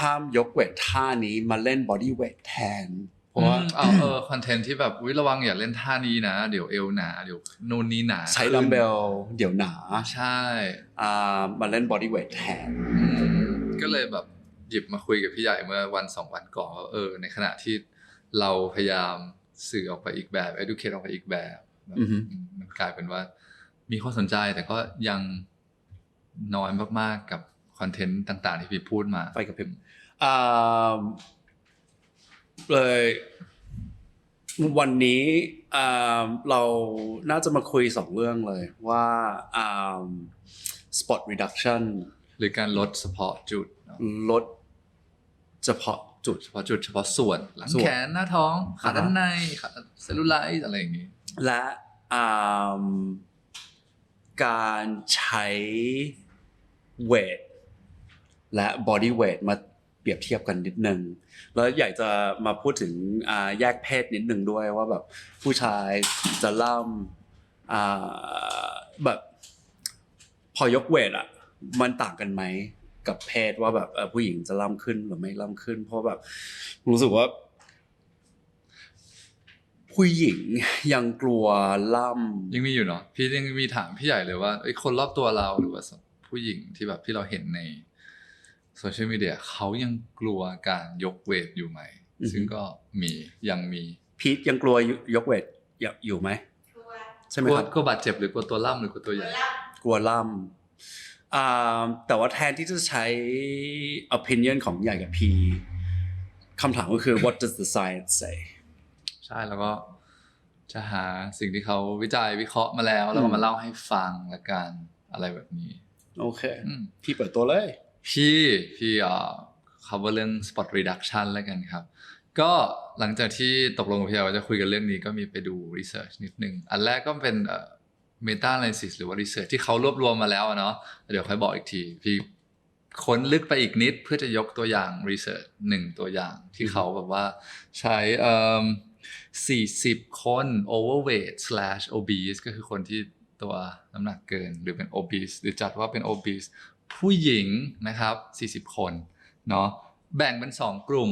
ห้ามยกเวทท่านี้มาเล่นบอดี้เวทแทน เพเพราะราะว่าว่าเอาเออคอนเทนต์ที่แบบวิระวังอย่าเล่นท่านี้นะ เดี๋ยวเอวหนา เดี๋ยวนู่นนี่หนาใช้ดัมเบลเดี๋ยวหนา ใช่อ่ามาเล่นบอดี้เวทแทนอืมก็เลยแบบหยิบมาคุยกับพี่ใหญ่เมื่อวันสองวันก่อนว่าเออ ในขณะที่เราพยายามสื่อออกไปอีกแบบ educate ออกไปอีกแบบแบบอือฮึอืมมันกลายเป็นว่า มีคนสนใจแต่ก็ยังน้อยมากๆกับคอนเทนต์ต่าง ๆ ที่พี่พูดมาไฟกับพริบอ่า เลยวันนี้อ่าเราน่าจะมาคุยสองเรื่องเลยว่าอ่า spot reduction หรือการลดเฉพาะจุดเนอะลดเฉพาะจุดเฉพาะจุดเฉพาะส่วนหลังส่วนแขนหน้าท้องขาอ่าฮะด้านในขาเซลลูไลท์อะไรอย่างงี้ และอ่าการใช้เวทและบอดี้เวทมา เปรียบเทียบกันนิดนึง แล้วอยากจะมาพูดถึงแยกเพศนิดนึงด้วยว่าแบบผู้ชายจะล่ำแบบพอยกเวทอะมันต่างกันไหมกับเพศว่าแบบผู้หญิงจะล่ำขึ้นหรือไม่ล่ำขึ้น เพราะแบบรู้สึกว่า ผู้หญิงยังกลัวล่ำยังมีอยู่เนาะพี่ยังมีถามพี่ใหญ่เลยว่าไอ้คนรอบตัวเราหรือว่าผู้หญิงที่แบบที่เราเห็นใน โซเชียลมีเดียเขายังกลัวการยกเวทอยู่ไหมอือฮึซึ่งก็มียังมีพีทยังกลัวยกเวทอยู่อยู่ไหมกลัวใช่ไหมกลัวครับกลัวบาดเจ็บหรือกลัวตัวล่ำหรือกลัวตัวกใหลัวญ่ล่กลัวล่ำอ่าแต่ว่าแทนที่จะใช้ opinion ของใหญ่กับพีคำถามก็คือ what does the science say ใช่แล้วก็จะหาสิ่งที่เขาวิจัยวิเคราะห์มาแล้ว แล้วก็มาเล่าให้ฟังละกันอะไรแบบนี้ โอเคอืมพี่เปิดตัวเลย พี่พี่เอ่อ cover เรื่อง spot reduction แล้วกันครับ ก็หลังจากที่ตกลงกับพี่เอาว่าจะคุยกันเรื่องนี้ก็มีไปดู research นิดนึง อันแรกก็เป็นเอ่อ meta analysis หรือว่า research ที่เขารวบรวมมาแล้วเนาะเดี๋ยวค่อยบอกอีกทีพี่ค้นลึกไปอีกนิดเพื่อจะยกตัวอย่าง research หนึ่งตัวอย่างที่เขาแบบว่าใช้เอ่อ40 คน overweight slash obese ก็คือคนที่ตัวน้ำหนักเกินหรือเป็น obese หรือจัดว่าเป็น obese ผู้หญิงนะครับ 40 คนเนาะแบ่งเป็น 2 กลุ่ม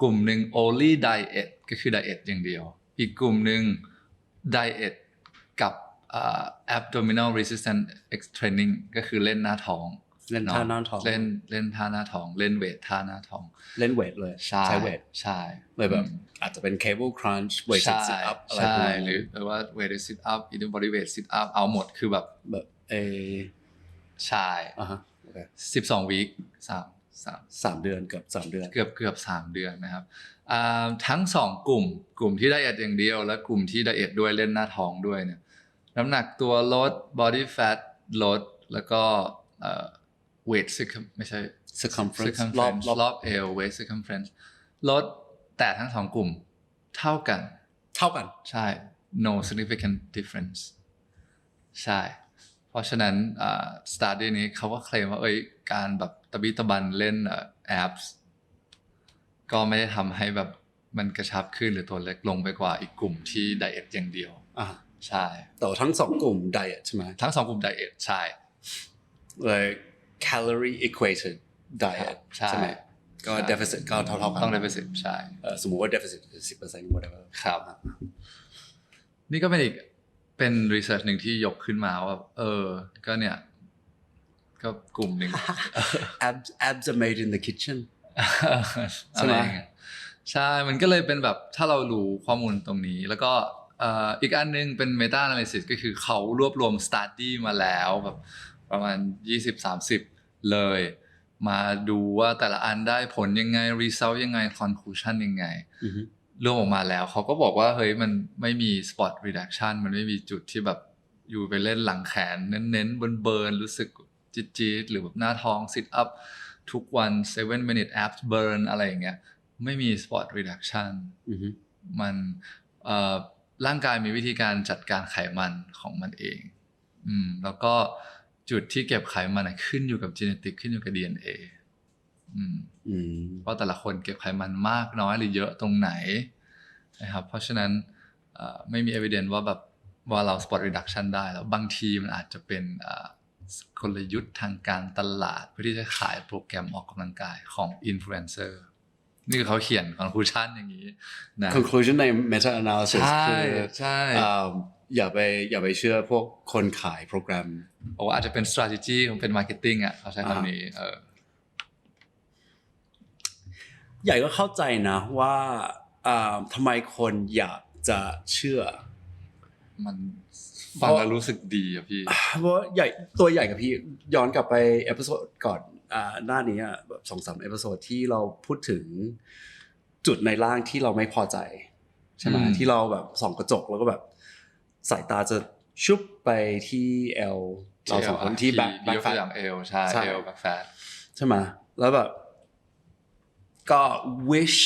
กลุ่มหนึ่ง only diet ก็คือ diet อย่างเดียว อีกกลุ่มหนึ่ง diet กับอ่า abdominal resistance training ก็คือเล่นหน้าท้องเล่นท่าหน้าท้องเล่นเล่นท่าหน้าท้อง เล่นเวทท่าหน้าท้อง เล่นเวทเลยใช่ใช้เวทใช่เลยแบบอืมอาจจะเป็น cable crunch เวทใช่ sit up อะไรพวใช่กนั้นหรือหรือว่า weight sit up i n body weight sit up เอาหมดคือแบบแบบเออ ใช่อ่าฮะโอเคสิบสองวีคสามสาม สามเดือนเกือบสามเดือน เกือบเกือบสามเดือนนะครับอ่าทั้งสองกลุ่ม กลุ่มที่ไดเอทอย่างเดียว และกลุ่มที่ไดเอทด้วยเล่นหน้าท้องด้วยเนี่ยน้ำหนักตัวลด body fat ลด แล้วก็เอ่อ weight circum ไม่ใช่ circumference รอบ circumference รอบรอบเอว waist circumference ลดแต่ทั้งสองกลุ่มเท่ากัน เท่ากัน ใช่ no significant difference ใช่ เพราะฉะนั้นอ่า study นี้เขาก็เคลมว่าเอ้ยการแบบตะบิตะบันเล่นแอปส์ก็ไม่ได้ทำให้แบบมันกระชับขึ้นหรือตัวเล็กลงไปกว่าอีกกลุ่มที่ไดเอทอย่างเดียวอ่าใช่แต่ว่าทั้งสองกลุ่ม diet ใช่ไหมทั้งสองกลุ่มไดเอทใช่เลย calorie equated diet ใช่ใช่ไหมก็ใช่ deficit ก็เท่าๆกันต้อง deficit ใช่เอ่อสมมุติว่า deficit คือสิบเปอร์เซ็นต์ whatever ครับ นี่ก็เป็นอีก เป็นรีเสิร์ชหนึ่งที่ยกขึ้นมาว่าเออ ก็เนี่ย ก็กลุ่มหนึ่ง abs abs are made in the kitchen ใช่อะไหมไรอย่างเงี้ยใช่ มันก็เลยเป็นแบบถ้าเรารู้ข้อมูลตรงนี้ แล้วก็เอ่ออีกอันนึงเป็น meta analysis ก็คือเขารวบรวม study มาแล้วแบบประมาณ 20-30 เลย มาดูว่าแต่ละอันได้ผลยังไง result ยังไง conclusion ยังไง อือฮึรวมออกมาแล้ว เขาก็บอกว่าเฮ้ยมันไม่มี spot reduction มันไม่มีจุดที่แบบอยู่ไปเล่นหลังแขน เน้นๆเบิร์นเบิร์นๆรู้สึกจี๊ดๆหรือแบบหน้าท้อง sit up ทุกวัน7 minute abs burn อะไรอย่างเงี้ยไม่มี spot reduction อือฮึมันเอ่อร่างกายมีวิธีการจัดการไขมันของมันเอง อืม แล้วก็จุดที่เก็บไขมันอะขึ้นอยู่กับ genetic ขึ้นอยู่กับ DNA อืมอืม ว่าแต่ละคนเก็บไขมันมากน้อยหรือเยอะตรงไหนนะครับ เพราะฉะนั้นเอ่อไม่มี evidence ว่าแบบว่าเรา spot reduction ได้แล้วบางทีมันอาจจะเป็นเอ่อกลยุทธ์ทางการตลาด เพื่อที่จะขายโปรแกรมออกกำลังกายของอินฟลูเอนเซอร์นี่คือเขาเขียน conclusion อย่างนี้นะ conclusion ใน meta analysis ใช่คือใช่อ่าอย่าไปอย่าไปเชื่อพวกคนขายโปรแกรมบอกว่าอาจจะเป็น strategy ของเป็น marketing อะเขาใช้คำนี้เออ ใหญ่ก็เข้าใจนะว่าอ่าทำไมคนอยากจะเชื่อ มันฟังแล้วรู้สึกดีอะพี่เพราะว่าใหญ่ตัวใหญ่กับพี่ย้อนกลับไปเอพิโซดก่อนอ่าหน้านี้อะแบบสองสามเอพิโซดที่เราพูดถึงจุดในร่างที่เราไม่พอใจ ใช่ไหมอืมที่เราแบบส่องกระจกแล้วก็แบบสายตาจะชุบไปที่เอลเราสองคนที่แบ็คพี่แบ็คยกแฟตัวอย่างเอลใช่ใช่เอลแบ็คแฟตใช่ไหมแล้วแบบ ก็ wish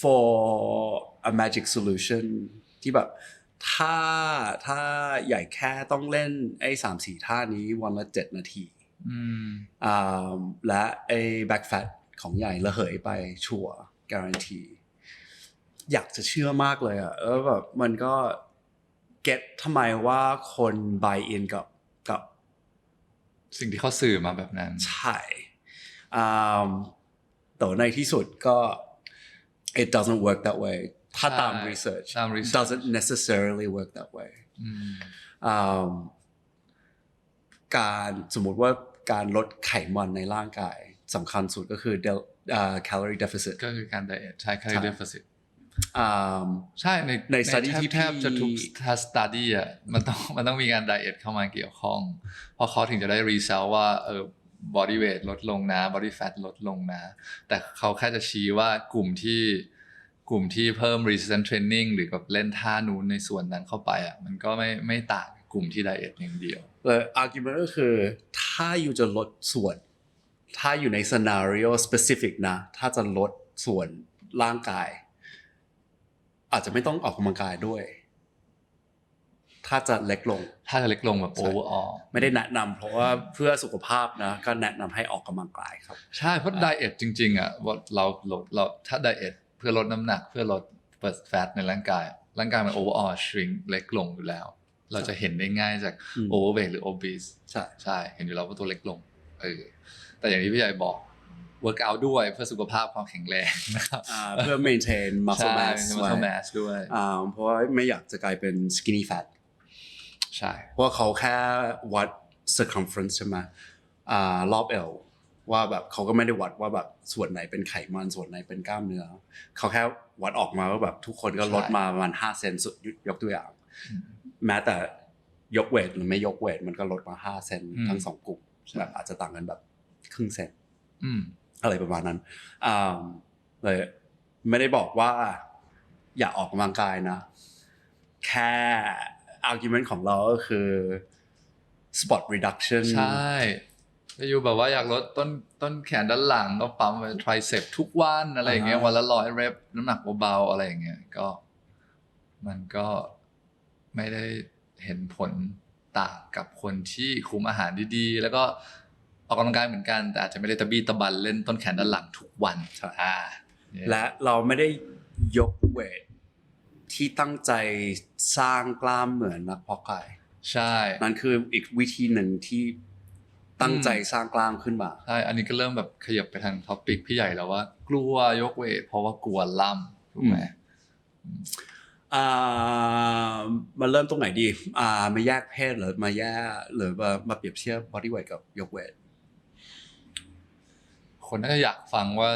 for a magic solution ที่แบบถ้าถ้าใหญ่แค่ต้องเล่นไอ้สามสี่ท่านี้วันละเจ็ดนาทีอืมอ่าและไอ้ back fat ของใหญ่ระเหยไปชัวร์การันตีอยากจะเชื่อมากเลยอะแล้วแบบมันก็ get ทำไมว่าคน buy in กับกับ สิ่งที่เขาสื่อมาแบบนั้น ใช่อ่า แต่ในที่สุดก็ it doesn't work that way ถ้าตามใช่ research ตาม research doesn't necessarily work that way อืมอ่าการสมมุติว่าการลดไขมันในร่างกายสำคัญสุดก็คือ del- อ่า calorie deficit ก็คือการไดเอทใช้ใช่ calorie deficit อ่าใช่ในใน study แทบที่แทบจะทุกพี่สตัดี้อะมันต้องมันต้องมีการไดเอทเข้ามาเกี่ยวข้อง เพราะเขาถึงจะได้รีเซลว่าเออ body weight ลดลงนะ body fat ลดลงนะ แต่เขาแค่จะชี้ว่ากลุ่มที่กลุ่มที่เพิ่ม resistance training หรือกับเล่นท่านู้นในส่วนนั้นเข้าไปอะมันก็ไม่ไม่ต่างกลุ่มที่ไดเอทอย่างเดียวเลย argument ก็คือถ้าอยู่จะลดส่วน ถ้าอยู่ใน scenario specific นะ ถ้าจะลดส่วนร่างกาย อาจจะไม่ต้องออกกำลังกายด้วย ถ้าจะเล็กลง ถ้าจะเล็กลงแบบใช่ overall ไม่ได้แนะนำเพราะว่าเพื่อสุขภาพนะก็แนะนำให้ออกกำลังกายครับ ใช่เพราะไดเอทจริงๆอะว่าเราเราเราถ้าไดเอทเพื่อลดน้ำหนักเพื่อลดเปิดแฟตในร่างกาย ร่างกายมัน overall shrink เล็กลงอยู่แล้ว เราจะเห็นได้ง่ายจากอืม overweight หรือ obese ใช่ใช่เห็นอยู่แล้วว่าตัวเล็กลงเออแต่อย่างที่พี่ใหญ่บอก work out ด้วยเพื่อสุขภาพความแข็งแรงนะครับอ่าเพื่อ maintain muscle ใช่ mass ไว้ muscle mass ด้วยอ่าเพราะว่าไม่อยากจะกลายเป็น skinny fat ใช่เพราะว่าเขาแค่วัด circumference ใช่ไหมอ่ารอบเอวว่าแบบเขาก็ไม่ได้วัดว่าแบบส่วนไหนเป็นไขมันส่วนไหนเป็นกล้ามเนื้อเขาแค่วัดออกมาว่าแบบทุกคนก็ลดมาประมาณห้าเซนสุดยกตัวอย่างอืมแม้แต่ยกเวทหรือไม่ยกเวทมันก็ลดมาห้าเซนอืมทั้งสองกลุ่มแบบอาจจะต่างกันแบบครึ่งเซนอืมอะไรประมาณนั้นอ่าเลยไม่ได้บอกว่า อย่าออกกำลังกายนะ แค่ argument ของเราก็คือ spot reduction ใช่จะอยู่แบบว่าอยากลดต้นต้นแขนด้านหลังก็ปั๊มไป tricep ทุกวันอะไรอย่างเงี้ยอ่าฮะวันละร้อยเรปน้ำหนักเบาๆอะไรอย่างเงี้ยก็ มันก็ไม่ได้เห็นผลต่างกับคนที่คุมอาหารดีๆ แล้วก็ออกกำลังกายเหมือนกัน แต่อาจจะไม่ได้ตะบี้ตะบันเล่นต้นแขนด้านหลังทุกวันใช่อ่าเนี่ยและเราไม่ได้ยกเวท ที่ตั้งใจสร้างกล้ามเหมือนนักเพาะกายใช่นั่นคืออีกวิธีหนึ่งที่ตั้งใจสร้างกล้ามขึ้นมาใช่อันนี้ก็เริ่มแบบขยับไปทางท็อปิกพี่ใหญ่แล้วว่า กลัวยกเวทเพราะว่ากลัวล่ำถูกไหมอ่ามาเริ่มตรงไหนดี อ่ามาแยกเพศหรือมาแยกหรือมามาเปรียบเทียบบอดี้เวทกับยกเวทคนน่าจะอยากฟังว่า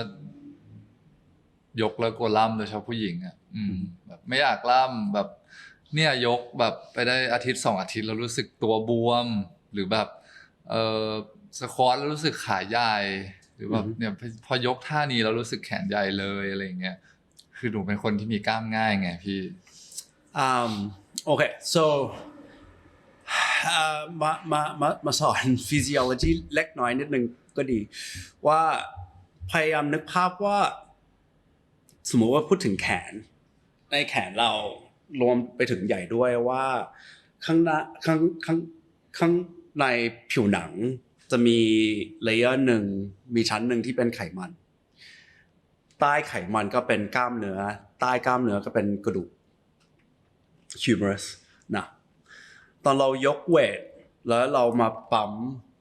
ยกแล้วกลัวล่ำโดยเฉพาะผู้หญิงอะ อืมแบบไม่อยากล่ำแบบ เนี่ยยกแบบไปได้อาทิตย์สองอาทิตย์แล้วรู้สึกตัวบวม หรือแบบเออสควอตแล้วรู้สึกขาใหญ่หรือแบบอือฮึเนี่ยพอพอยกท่านี้แล้วรู้สึกแขนใหญ่เลยอะไรอย่างเงี้ยคือหนูเป็นคนที่มีกล้ามง่ายไงพี่อ่าโอเค so อ่ามามามามาสอน physiology เล็กน้อยนิดนึงก็ดี ว่าพยายามนึกภาพว่า สมมุติว่าพูดถึงแขน ในแขนเรารวมไปถึงใหญ่ด้วยว่าข้างหน้าข้างข้างข้างในผิวหนังจะมีเลเยอร์หนึ่งมีชั้นหนึ่งที่เป็นไขมัน ใต้ไขมันก็เป็นกล้ามเนื้อ ใต้กล้ามเนื้อก็เป็นกระดูก humerus นะตอนเรายกเวทแล้วเรามาปั๊ม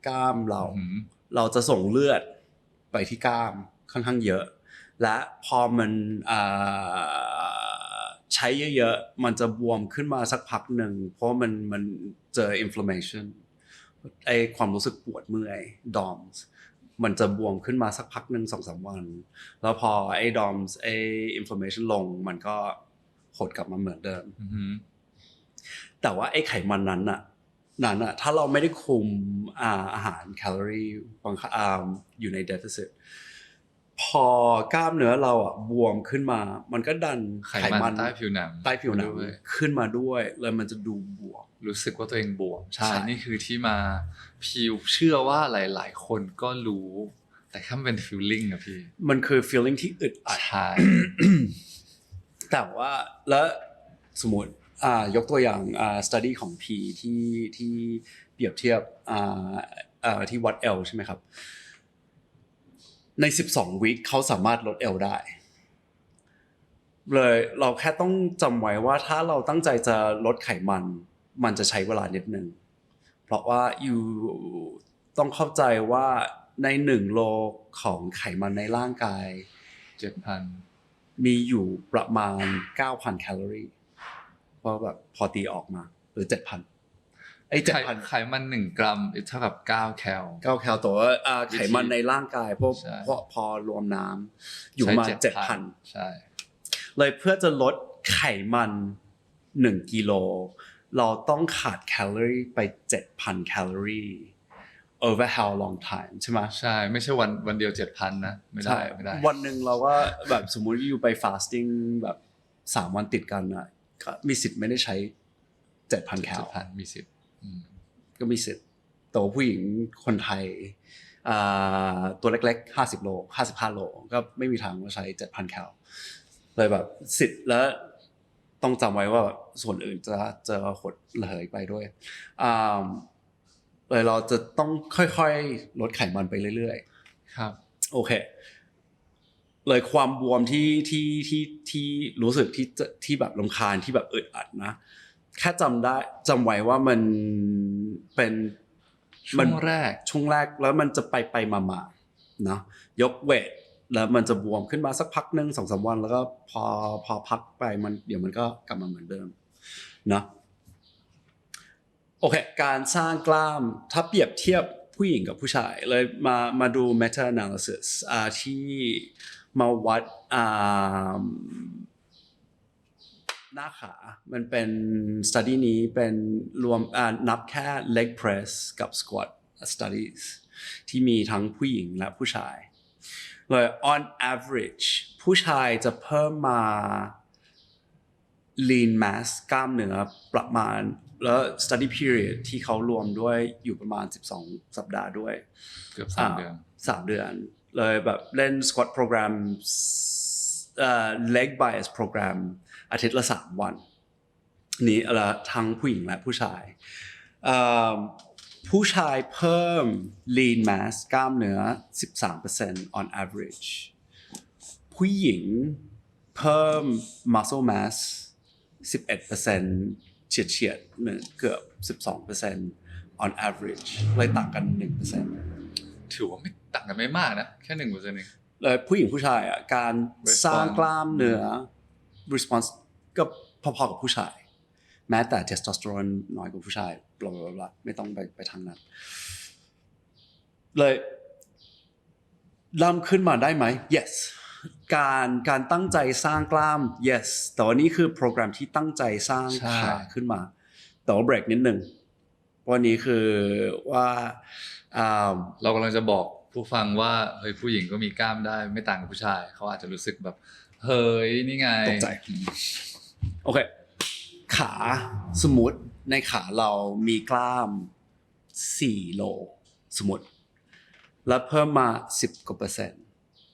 กล้ามเราอืมเราจะส่งเลือดไปที่กล้ามค่อนข้างเยอะ และพอมันอ่า ใช้เยอะๆ มันจะบวมขึ้นมาสักพักหนึ่ง เพราะมันมันเจอ inflammation ไอความรู้สึกปวดเมื่อย DOMS มันจะบวมขึ้นมาสักพักหนึ่งสองสามวัน แล้วพอไอ้ DOMS ไอ้ inflammation ลงมันก็หดกลับมาเหมือนเดิมอืมแต่ว่าไอ้ไขมันนั้นอะนั้นอะถ้าเราไม่ได้คุมอ่าอาหารแคลอรี่บางครั้งอ่าอยู่ใน deficit พอกล้ามเนื้อเราอะบวมขึ้นมา มันก็ดันไขมันใต้ผิวหนังใต้ผิวหนังด้วยขึ้นมาด้วยเลยมันจะดูบวม รู้สึกว่าตัวเองบวมใช่ใช่นี่คือที่มาพิวเชื่อว่าหลาย ๆ คนก็รู้ แต่แค่มันเป็นฟีลลิ่งอะพี่ มันคือ feeling ที่อึดอัดใช่แต่ว่าแล้วสมมติอ่ายกตัวอย่างอ่า study ของ P ที่ที่เปรียบเทียบอ่าอ่าที่วัด L ใช่ไหมครับ ใน 12 วิคเขาสามารถลด L ได้ เลยเราแค่ต้องจำไว้ว่าถ้าเราตั้งใจจะลดไขมัน มันจะใช้เวลานิดนึง เพราะว่าอยู่ต้องเข้าใจว่าในหนึ่งโลของไขมันในร่างกาย เจ็ดพันมีอยู่ประมาณ 9,000 แคลอรี่ เพราะแบบพอตีออกมาหรือ 7,000 ไอ้ไข7,000ไขมันหนึ่งกรัมเท่ากับเก้าแคล9แคลแต่ว่าอ่าวิธีไขมันในร่างกายเพราะใช่ เพราะพอรวมน้ำอยู่ประมาณใช้7,000ใช่ เลยเพื่อจะลดไขมัน1กิโลเราต้องขาดแคลอรี่ไป7,000แคลอรี่ over how long time ใช่ไหม ใช่ ไม่ใช่วันวันเดียวเจ็ดพันนะ ไม่ได้ใช่ไม่ได้ วันหนึ่งเราก็แบบสมมุติอยู่ไป fasting แบบสามวันติดกันอะก็มีสิทธิ์ไม่ได้ใช้7,000แคเจ็ลดพันมีสิทธิ์อืม ก็มีสิทธิ์แต่ว่าผู้หญิงคนไทยอ่าตัวเล็กๆ 50 โล 55 โล ก็ไม่มีทางว่าใช้ 7,000 แคลเลยแบบสิทธิ์แล้วต้องจำไว้ว่าส่วนอื่นจะจะหดระเหยไปด้วยอ่าเลยเราจะต้องค่อยๆ ลดไขมันไปเรื่อยๆ ครับ โอเค เลยความบวมที่ที่ที่ที่รู้สึกที่จะที่แบบลำคาญที่แบบอึดอัดนะ แค่จำได้จำไว้ว่ามันเป็นช่วงแรกช่วงแรกแล้วมันจะไปไปมามาเนาะยกเวทแล้วมันจะบวมขึ้นมาสักพักหนึ่งสองสามวัน แล้วก็พอพอพักไปมันเดี๋ยวมันก็กลับมาเหมือนเดิมเนาะโอเค การสร้างกล้ามถ้าเปรียบเทียบผู้หญิงกับผู้ชายเลยมามาดู meta analysis อ่าที่มาวัดอ่า หน้าขามันเป็น study นี้เป็นรวมอ่านับแค่ leg press กับ squat studies ที่มีทั้งผู้หญิงและผู้ชายเลย on average ผู้ชายจะเพิ่มมา lean mass กล้ามเนื้อประมาณ แล้ว study period ที่เขารวมด้วยอยู่ประมาณ 12 สัปดาห์ด้วย เกือบสามเดือนสามเดือน เลยแบบเล่น squat program เอ่อ leg bias program อาทิตย์ละสามวัน นี่ละทั้งผู้หญิงและผู้ชายเอ่อผู้ชายเพิ่ม lean mass กล้ามเนื้อ 13% on average ผู้หญิงเพิ่ม muscle mass 11%เฉียดเฉียดๆเหมือนเกือบ 12% on average เลยต่างกัน 1%ถือว่าไม่ต่างกันไม่มากนะ แค่หนึ่งเปอร์เซ็นต์เองเลยผู้หญิงผู้ชายอะการ Response สร้างกล้ามเนื้อ response ก็พอๆกับผู้ชาย แม้แต่เทสโทสเตอโรนน้อยกว่าผู้ชายบลาบลาบลาไม่ต้องไปไปทางนั้น เลยล่ำขึ้นมาได้ไหม yes การการตั้งใจสร้างกล้าม yes แต่ว่านี่คือโปรแกรมที่ตั้งใจสร้างใช่ขาขึ้นมา แต่ว่าเบรกนิดนึงวันนี้คือว่าอ่าเรากำลังจะบอกผู้ฟังว่าเฮ้ยผู้หญิงก็มีกล้ามได้ไม่ต่างกับผู้ชาย เขาอาจจะรู้สึกแบบ เฮ้ยนี่ไงตกใจ โอเค ขาสมมติในขาเรามีกล้าม4โลสมมติแล้วเพิ่มมา10กว่าเปอร์เซ็นต์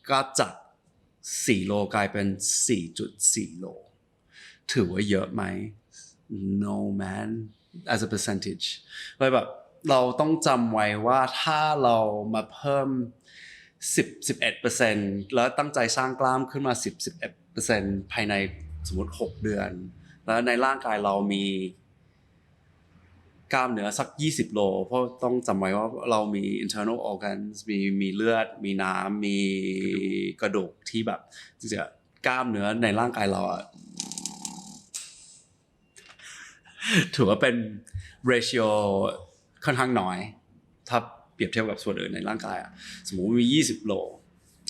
ก็จาก4โลกลายเป็น4.4โลถือว่าเยอะไหม no man as a percentage เลยแบบเราต้องจำไว้ว่าถ้าเรามาเพิ่ม 10 11แล้วตั้งใจสร้างกล้ามขึ้นมา 10 11ภายใน สมมติ 6 เดือน แล้วในร่างกายเรามีกล้ามเนื้อสัก 20 โล เพราะต้องจำไว้ว่าเรามี internal organs มีมีเลือด มีน้ำ มีกระดูกที่แบบจริงๆกล้ามเนื้อในร่างกายเราอะถือว่าเป็น ratio ค่อนข้างน้อย ถ้าเปรียบเทียบกับส่วนอื่นในร่างกายอะสมมุติมี 20 โล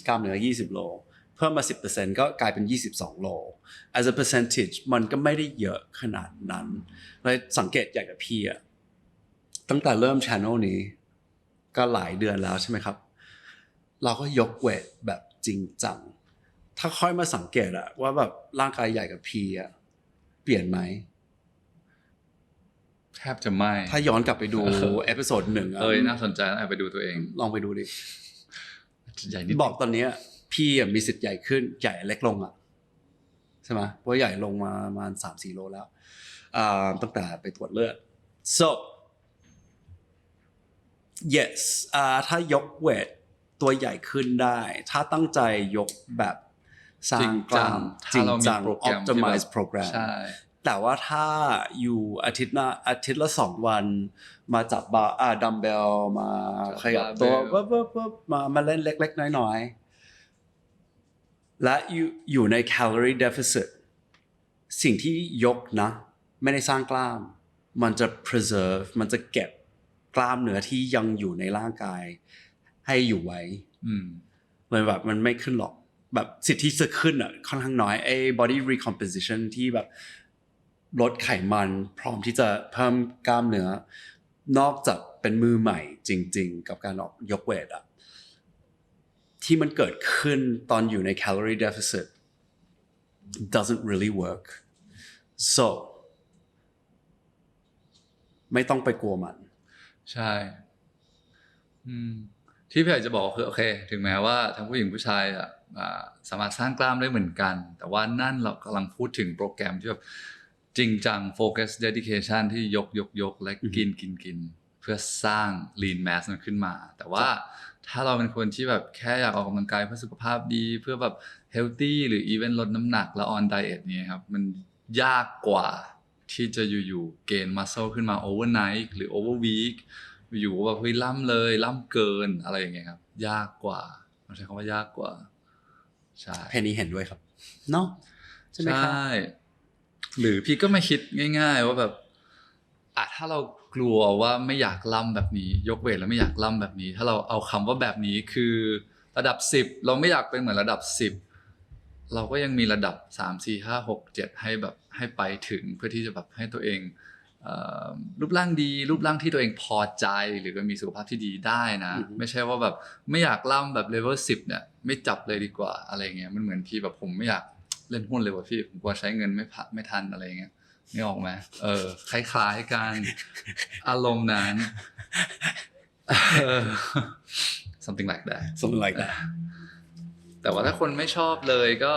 กล้ามเนื้อ 20 โล พิ่มมา 10%ก็กลายเป็น 22 โล as a percentage มันก็ไม่ได้เยอะขนาดนั้นเลยสังเกตอย่างกับพี่อะตั้งแต่เริ่ม channel นี้ ก็หลายเดือนแล้วใช่ไหมครับ เราก็ยกเวทแบบจริงจัง ถ้าค่อยมาสังเกตอะว่าแบบร่างกายใหญ่กับพี่อะเปลี่ยนไหมแทบจะไม่ ถ้าย้อนกลับไปดูเอพิโซดหนึ่งอะเอ้ยน่าสนใจนะไปดูตัวเอง ลองไปดูดิใหญ่นิดบอกตอนเนี้ย พี่อะมีสิทธิ์ใหญ่ขึ้นใหญ่เล็กลงอะใช่ไหมเพราะใหญ่ลงมาประมาณสามสี่โลแล้วอ่าตั้งแต่ไปตรวจเลือด so yes อ่าถ้ายกเวทตัวใหญ่ขึ้นได้ ถ้าตั้งใจยกแบบสร้างกล้ามถ้าเรามีจริงจังโปรแกรมที่แบบ optimize program ใช่แต่ว่าถ้าอยู่อาทิตย์หน้าอาทิตย์ละสองวัน มาจับบาร์อ่าดัมเบลมาขยับตัวปุ๊บปุ๊บปุ๊บมามาเล่นเล็ก ๆ น้อยๆ และอยู่อยู่ใน calorie deficit สิ่งที่ยกนะ ไม่ได้สร้างกล้าม มันจะ preserve มันจะเก็บกล้ามเนื้อที่ยังอยู่ในร่างกาย ให้อยู่ไว้อืมเลยแบบมันไม่ขึ้นหรอก แบบสิทธิ์ที่จะขึ้นอะค่อนข้างน้อยไอ้ body recomposition ที่แบบลดไขมันพร้อมที่จะเพิ่มกล้ามเนื้อ นอกจากเป็นมือใหม่จริง ๆ กับการออกยกเวทอะ ที่มันเกิดขึ้นตอนอยู่ใน calorie deficit doesn't really work so ไม่ต้องไปกลัวมัน ใช่ที่พี่อยากจะบอกคือโอเค ถึงแม้ว่าทั้งผู้หญิงผู้ชายอะสามารถสร้างกล้ามได้เหมือนกัน แต่ว่านั่นเรากำลังพูดถึงโปรแกรมที่แบบจริงจังโฟกัสเดดิเคชันที่ยกยกยกและกินกินกิน เพื่อสร้าง lean mass มันขึ้นมา แต่ว่า ถ้าเราเป็นคนที่แบบแค่อยากออกกำลังกายเพื่อสุขภาพดีเพื่อแบบ healthy หรือ even ลดน้ำหนักแล้ว on diet เนี่ยครับ มันยากกว่าที่จะอยู่ๆเกณฑ์ muscle ขึ้นมา overnight หรือ over week อยู่ๆแบบเฮ้ยล่ำเลยล่ำเกินอะไรอย่างเงี้ยครับ ยากกว่าเราใช้คำว่ายากกว่าใช่เพนนี้เห็นด้วยครับเนาะใช่ไหมครับหรือพี่ก็มาคิดง่าย ๆ ว่าแบบ อะถ้าเรากลัวว่าไม่อยากล่ำแบบนี้ ยกเวทแล้วไม่อยากล่ำแบบนี้ ถ้าเราเอาคำว่าแบบนี้คือระดับสิบเราไม่อยากเป็นเหมือนระดับสิบเราก็ยังมีระดับสามสี่ห้าหกเจ็ดให้แบบให้ไปถึงเพื่อที่จะแบบให้ตัวเองเอ่อรูปร่างดีรูปร่างที่ตัวเองพอใจหรือก็มีสุขภาพที่ดีได้นะอือฮึไม่ใช่ว่าแบบไม่อยากล่ำแบบเลเวลสิบเนี่ยไม่จับเลยดีกว่าอะไรเงี้ยมันเหมือนพี่แบบผมไม่อยากเล่นหุ้นเลยว่ะพี่ผมกลัวใช้เงินไม่พัไม่ทันอะไรเงี้ย นี่ออกไหมเออ คล้ายๆกันอารมณ์นั้นเออ something like that something like that แต่ว่าถ้าคนไม่ชอบเลยก็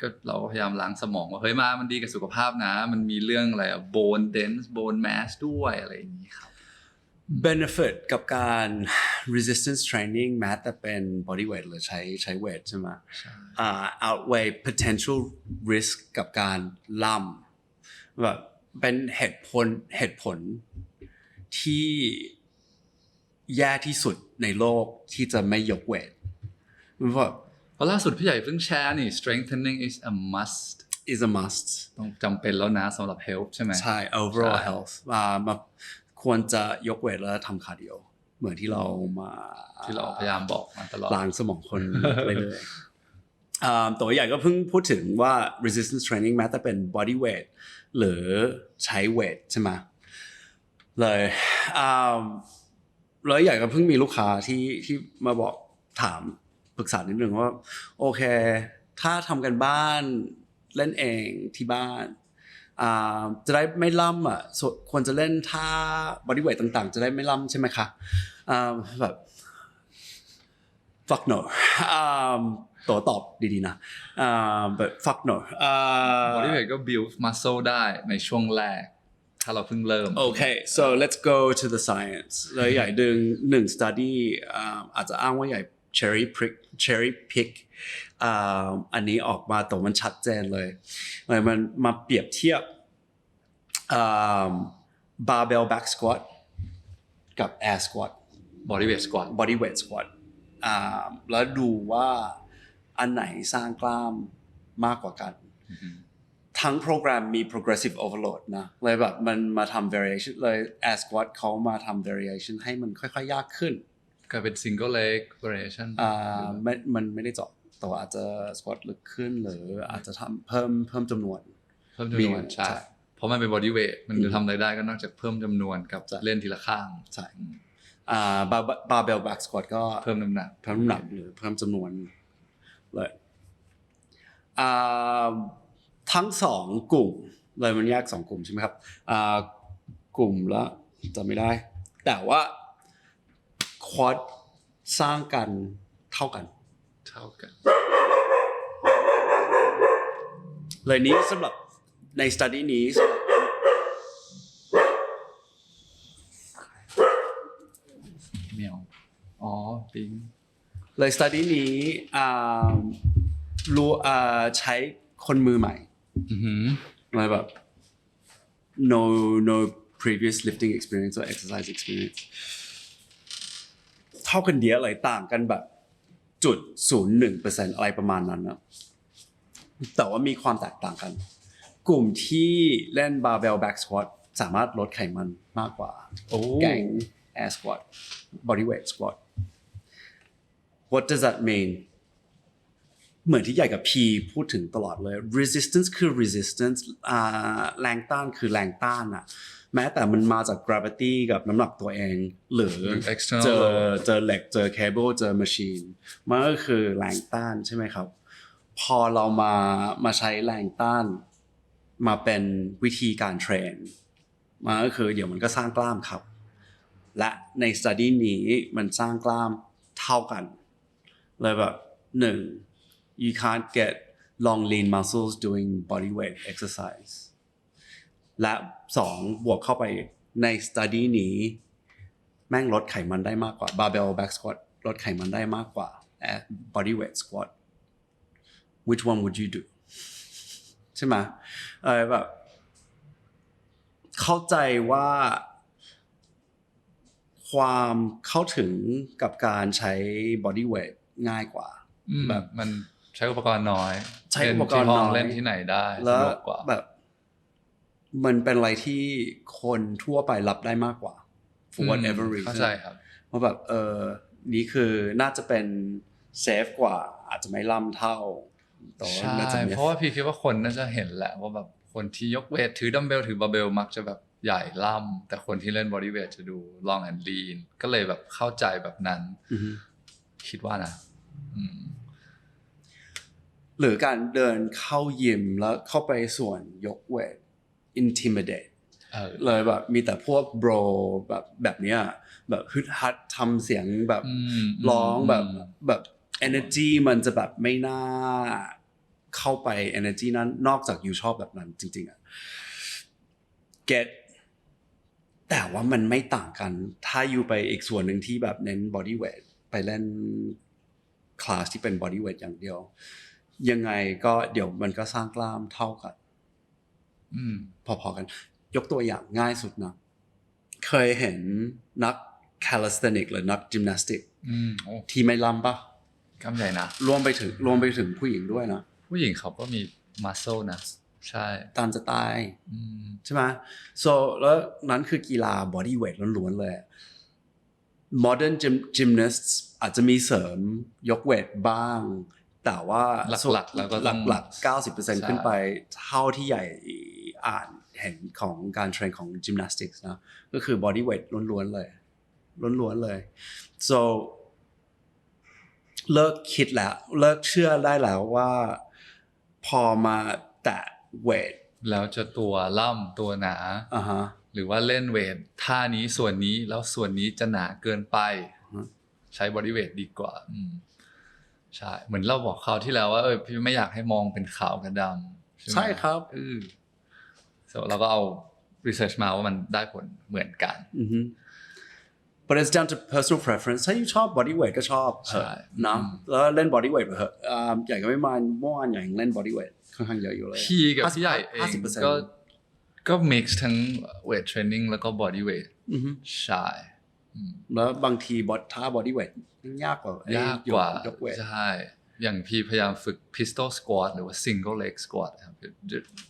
ก็เราก็พยายามล้างสมองว่าเฮ้ยมา มันดีกับสุขภาพนะ มันมีเรื่องอะไรอะ bone dense bone mass ด้วยอะไรอย่างนี้ครับ benefit กับการ resistance training แม้แต่เป็น body weight หรือใช้ใช้ weight ใช่ไหมใช่อ่า outweigh potential risk กับการล่ำ แบบเป็นเหตุผลเหตุผลที่แย่ที่สุดในโลกที่จะไม่ยกเวทมันแบบเพราะล่าสุดพี่ใหญ่เพิ่งแชร์นี่ strengthening is a must is a must ต้องจำเป็นแล้วนะสำหรับ health ใช่ไหมใช่ overall ใช่ health อ่ามาควรจะยกเวทแล้วทำคาร์ดิโอเหมือนที่เรามาที่เราพยายามบอกมาตลอดล้างสมองคนเรื่อยๆอ่าตัวใหญ่ก็เพิ่งพูดถึงว่า resistance training แม้แต่เป็น body weight หรือใช้ weight ใช่ไหมเลยแล้วใหญ่ก็เพิ่งมีลูกค้าที่ที่มาบอกถามปรึกษานิดนึงว่า โอเค ถ้าทำกันบ้านเล่นเองที่บ้านจะได้ไม่ล่ำอะควรจะเล่นท่า body weight ต่างๆ จะได้ไม่ล่ำใช่ไหมคะแบบ fuck no ตัวตอบดีๆนะอ่า but fuck no อ่า body weight ก็ build muscle ได้ในช่วงแรก ถ้าเราเพิ่งเริ่มโอเค so let's go to the science เลยใหญ่ดึงหนึ่ง study อ่าอาจจะอ้างว่าใหญ่ cherry pick cherry pick อ่าอันนี้ออกมาแต่มันชัดเจนเลยเลยมันมาเปรียบเทียบอ่า barbell back squat กับ air squat body weight squat body weight squat อ่าแล้วดูว่า อันไหนสร้างกล้ามมากกว่ากัน ทั้งโปรแกรมมี progressive overload นะเลยแบบมันมาทำ variation เลย air squat เขามาทำ variation ให้มันค่อยๆ ยากขึ้นก็เป็น single leg variation อ่าไม่มันไม่ได้เจาะแต่ว่าอาจจะ squat ลึกขึ้นหรืออาจจะทำเพิ่มเพิ่มจำนวน เพิ่มจำนวนมีใช่ใช่เพราะมันเป็น body weight มันอืจะมทำอะไรได้ก็นอกจากเพิ่มจำนวนกับใช่เล่นทีละข้างใช่อ่า bar- barbell back squat ก็เพิ่มน้ำหนักเพิ่มน้ำหนักหรือเพิ่มจำนวน เลยอ่าทั้งสองกลุ่มเลยมันแยกสองกลุ่มใช่ไหมครับอ่ากลุ่มละจะไม่ได้ แต่ว่าควอดสร้างกันเท่ากัน เท่ากัน เลยนี้สำหรับใน study นี้สำหรับเมียวอ๋อปิง เลย study นี้อ่ารู้อ่าใช้คนมือใหม่อือหืออะไรแบบ no no previous lifting experience or exercise experience เท่ากันเดียวเลยต่างกันแบบจุดศูนย์หนึ่งเปอร์เซ็นอะไรประมาณนั้นนะแต่ว่ามีความแตกต่างกัน กลุ่มที่เล่น barbell back squat สามารถลดไขมันมากกว่า โอ้ แกง air squat body weight squat what does that mean เหมือนที่ใหญ่กับ P พูดถึงตลอดเลย resistance คือ resistance อ่าแรงต้านคือแรงต้านอะแม้แต่มันมาจาก gravity กับน้ำหนักตัวเอง หรือหรือ external เจอ load เจอเหล็กเจอ cable เจอ machine มันก็คือแรงต้านใช่ไหมครับ พอเรามามาใช้แรงต้านมาเป็นวิธีการเทรนมันก็คือเดี๋ยวมันก็สร้างกล้ามครับ และใน study นี้มันสร้างกล้ามเท่ากัน เลยแบบหนึ่ง you can't get long lean muscles doing body weight exercise และสองบวกเข้าไปใน study นี้ แม่งลดไขมันได้มากกว่า barbell back squat ลดไขมันได้มากกว่า body weight squat which one would you do ใช่ไหมเออแบบเข้าใจว่าความเข้าถึงกับการใช้ body weight ง่ายกว่าอืมแบบมันใช้อุปกรณ์น้อย ใช้อุปกรณ์เล่นที่ห้องน้อยเล่นที่ไหนได้สะแล้วดวกกว่าแบบ มันเป็นอะไรที่คนทั่วไปรับได้มากกว่า for อืม whatever เข้า reason ใจครับว่าแบบเออนี่คือน่าจะเป็นเซฟกว่า อาจจะไม่ล่ำเท่าแต่ว่าใช่น่าจะมีเพราะว่าพี่คิดว่าคนน่าจะเห็นแหละว่าแบบคนที่ยกเวทถือดัมเบลถือบาร์เบลมักจะแบบใหญ่ล่ำแต่คนที่เล่นบอดี้เวทจะดู long and lean ก็เลยแบบเข้าใจแบบนั้นอือฮึคิดว่านะอืม หรือการเดินเข้ายิมแล้วเข้าไปส่วนยกเวท intimidate เออเลยแบบมีแต่พวกโบรแบบแบบเนี้ยแบบฮึดฮัดทำเสียงแบบอืมร้องแบบอืมแบบ energy มันจะแบบไม่น่าเข้าไป energy นั้นนอกจากอยู่ชอบแบบนั้นจริง ๆอะ get แต่ว่ามันไม่ต่างกัน ถ้าอยู่ไปอีกส่วนหนึ่งที่แบบเน้น body weight ไปเล่น คลาสที่เป็น body weight อย่างเดียว ยังไงก็เดี๋ยวมันก็สร้างกล้ามเท่ากันอืมพอๆกัน ยกตัวอย่างง่ายสุดนะ เคยเห็นนัก calisthenics หรือนัก gymnastic อืมโอ้ที่ไม่ล้ำปะกำใหญ่นะรวมไปถึงรวมไปถึงผู้หญิงด้วยนะ ผู้หญิงเขาก็มีมัสเซลนะใช่ตามจะตายอืมใช่ไหม so แล้วนั้นคือกีฬา body weight ล้วนๆเลย modern gym gymnasts อาจจะมีเสริมยกเวทบ้าง แต่ว่าหลักๆแล้วก็ต้องหลักๆ90%ใช่ขึ้นไปเท่าที่ใหญ่อ่านเห็นของการเทรนของ gymnastics นะก็คือ body weight ล้วนๆเลยล้วนๆเลย so เลิกคิดแล้วเลิกเชื่อได้แล้วว่า พอมาแตะเวทแล้วจะตัวล่ำตัวหนาอ่าฮะ หรือว่าเล่นเวทท่านี้ส่วนนี้แล้วส่วนนี้จะหนาเกินไปอืมใช้บอดี้เวทดีกว่าอืมใช่เหมือนเราบอกเขาวที่แล้วว่าเออพี่ไม่อยากให้มองเป็นขาวกับดำไหมใช่ครับเออ so เราก็เอา research มาว่ามันได้ผลเหมือนกันอือฮึ but it's down to personal preference ถ้าอยู่ชอบ body weight ก็ชอบเถใช่อะนะแล้วเล่น body weight ไปเถอะอ่าใหญ่ก็ไม่มาเมื่อวานใหญ่ยังเล่น body weight ค่อนข้างเยอะอยู่เลยพี่กับพี่ใหญ่เอห้างสิ บเปอร์เซ็นต์ก็ก็ mix ทั้ง weight training แล้วก็ body weight อือฮึใช่อืมแล้วบางทีบอดท่าบอดี้เวทยากกว่าไอ้ยากกว่ายกเวท ใช่อย่างพี่พยายามฝึก pistol squat หรือว่า single leg squat ครับ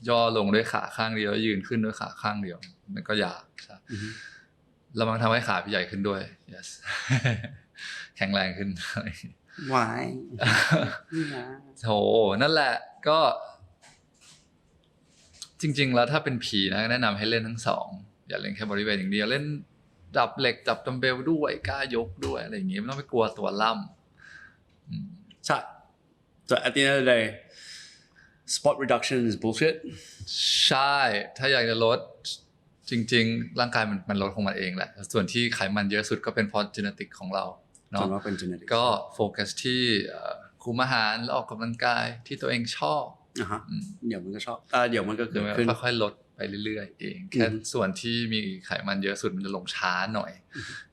ย่อลงด้วยขาข้างเดียวยืนขึ้นด้วยขาข้างเดียว มันก็ยากใช่อือฮึ แล้วมันทำให้ขาพี่ใหญ่ขึ้นด้วย yes แข็งแรงขึ้นอะไรอย่างงี้วายนี่นะ โถนั่นแหละก็ จริง ๆ แล้วถ้าเป็นผีนะแนะนำให้เล่นทั้งสองอย่าเล่นแค่บริเวณอย่างเดียวเล่นจับเหล็กจับดัมเบลด้วยกล้ายกด้วยอะไรอย่างงี้ไม่ต้องไปกลัวตัวล่ำอืมใช่ so at the end of the day spot reduction is bullshit ใช่ ถ้าอยากจะลดจริง ๆ ร่างกายมันมันลดของมันเองแหละ ส่วนที่ไขมันเยอะสุดก็เป็นเพราะจีเนติกของเราจเนาะนว่าเป็น genetic ก็โฟกัสที่เอ่อคุมอาหารแล้วออกกำลังกายที่ตัวเองชอบ อะฮะอืมเดี๋ยวมันก็ชอบอ่าเดี๋ยวมันก็เดี๋เกิยวดมันขึ้นค่อยๆลดไปเรื่อยๆเองแค่อืมส่วนที่มีไขมันเยอะสุดมันจะลงช้าหน่อย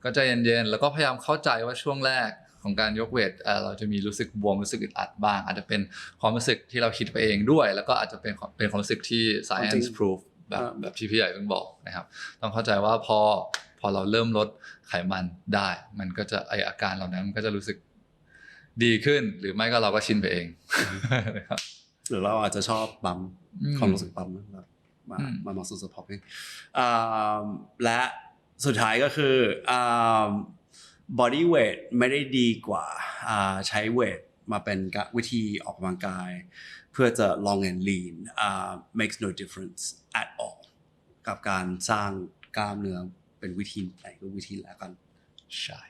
ก็ใจเย็นๆแล้วก็พยายามเข้าใจว่าช่วงแรกของการยกเวทเอ่อเราจะมีรู้สึกบวมรู้สึกอึดอัดบ้าง อาจจะเป็นความรู้สึกที่เราคิดไปเองด้วย แล้วก็อาจจะเป็นความเป็นความรู้สึกที่ science proof แบบแบบที่พี่ใหญ่เพิ่งบอกนะครับ ต้องเข้าใจว่าพอพอเราเริ่มลดไขมันได้ มันก็จะไออาการเหล่านั้นมันก็จะรู้สึกดีขึ้น หรือไม่ก็เราก็ชินไปเองนะครับ หรือเราอาจจะชอบปั๊มอืมความรู้สึกปั๊มนะแบบมาอืมมามาสู่สปอร์ตอ่าและสุดท้ายก็คืออ่า body weight ไม่ได้ดีกว่าอ่าใช้เวทมาเป็นกะวิธีออกกำลังกาย เพื่อจะ long and lean อ่า makes no difference at all กับการสร้างกล้ามเนื้อเป็นวิธีไหนก็วิธีแล้วกันใช่